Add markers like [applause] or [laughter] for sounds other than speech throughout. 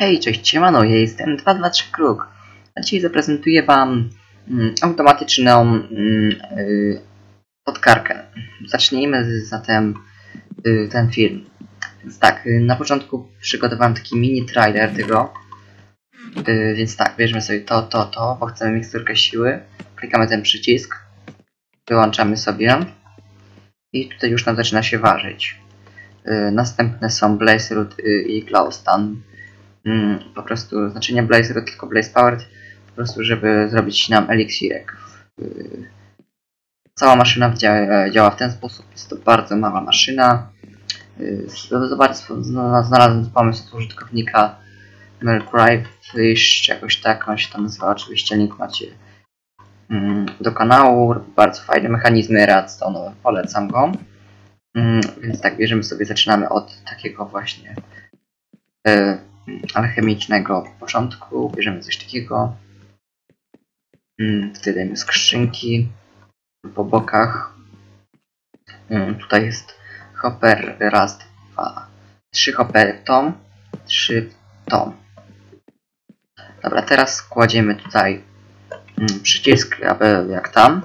Hej, cześć, siemano, ja jestem 223 Kruk. A dzisiaj zaprezentuję Wam mm, automatyczną mm, y, podkarkę. Zacznijmy zatem y, ten film. Więc tak, y, na początku przygotowałem taki mini trailer tego. Y, więc tak, bierzemy sobie to, to, to, bo chcemy miksturkę siły. Klikamy ten przycisk. Wyłączamy sobie. I tutaj już nam zaczyna się ważyć. Y, następne są Blaze Root y, i Glowstone mm, po prostu, znaczy nie Blaze Root, tylko Blaze Powered, po prostu, żeby zrobić nam eliksirek. Yy, Cała maszyna działa, działa w ten sposób, jest to bardzo mała maszyna. Yy, Zobacz, zna- znalazłem pomysł użytkownika Fish, jakoś tak on się tam nazywa, oczywiście link macie mm, do kanału, bardzo fajne mechanizmy redstone, polecam go. Mm, Więc tak, bierzemy sobie, zaczynamy od takiego właśnie yy, alchemicznego początku. Bierzemy coś takiego. Mm, Wtedy dajemy skrzynki po bokach. Mm, Tutaj jest hopper raz, dwa, trzy hoppery tom, trzy tom. Dobra, teraz kładziemy tutaj mm, przycisk, aby jak tam.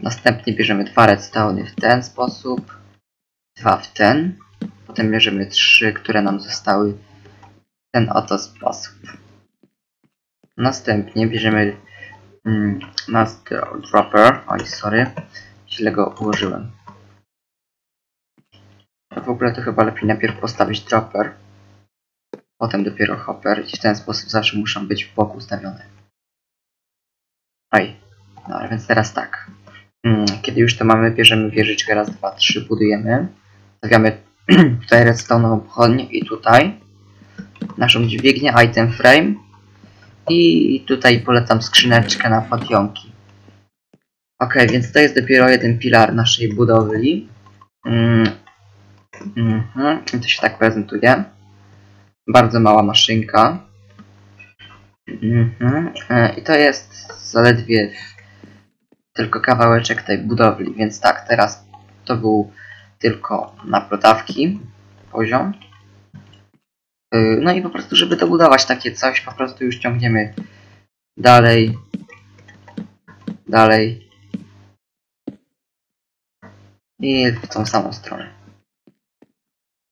Następnie bierzemy dwa redstone w ten sposób, dwa w ten. Potem bierzemy trzy, które nam zostały ten oto sposób. Następnie bierzemy mm, dropper. Oj, sorry, źle go ułożyłem. W ogóle to chyba lepiej najpierw postawić dropper, potem dopiero hopper i w ten sposób zawsze muszą być w boku ustawione. Oj, no więc teraz tak. Mm, Kiedy już to mamy, bierzemy wieżyczkę raz, dwa, trzy, budujemy. Stawiamy [clears throat] tutaj redstone pochodnię i tutaj naszą dźwignię, item frame i tutaj polecam skrzyneczkę na podjąki. Ok, więc to jest dopiero jeden filar naszej budowli. Mm. Mhm, i to się tak prezentuje. Bardzo mała maszynka. Mhm. e, I to jest zaledwie tylko kawałeczek tej budowli, więc tak, teraz to był tylko na prodawki poziom. Yy, No i po prostu, żeby dobudować takie coś, po prostu już ciągniemy dalej, dalej. I w tą samą stronę.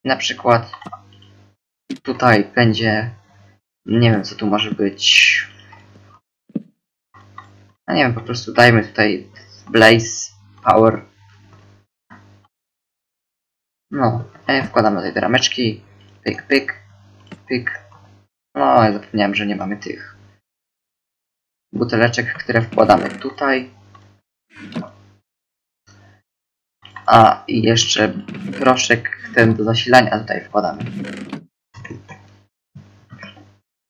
Na przykład tutaj będzie, nie wiem co tu może być, a nie wiem, po prostu dajmy tutaj Blaze Power. No, e, wkładamy tutaj te rameczki, pyk, pyk, No, zapomniałem, że nie mamy tych buteleczek, które wkładamy tutaj. A, i jeszcze proszek ten do zasilania tutaj wkładamy.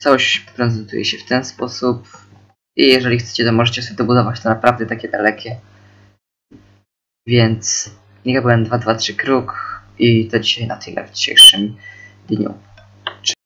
Całość prezentuje się w ten sposób. I jeżeli chcecie, to możecie sobie dobudować to naprawdę takie dalekie. Więc ja byłem 223 Kruk i to dzisiaj na tyle w dzisiejszym dniu.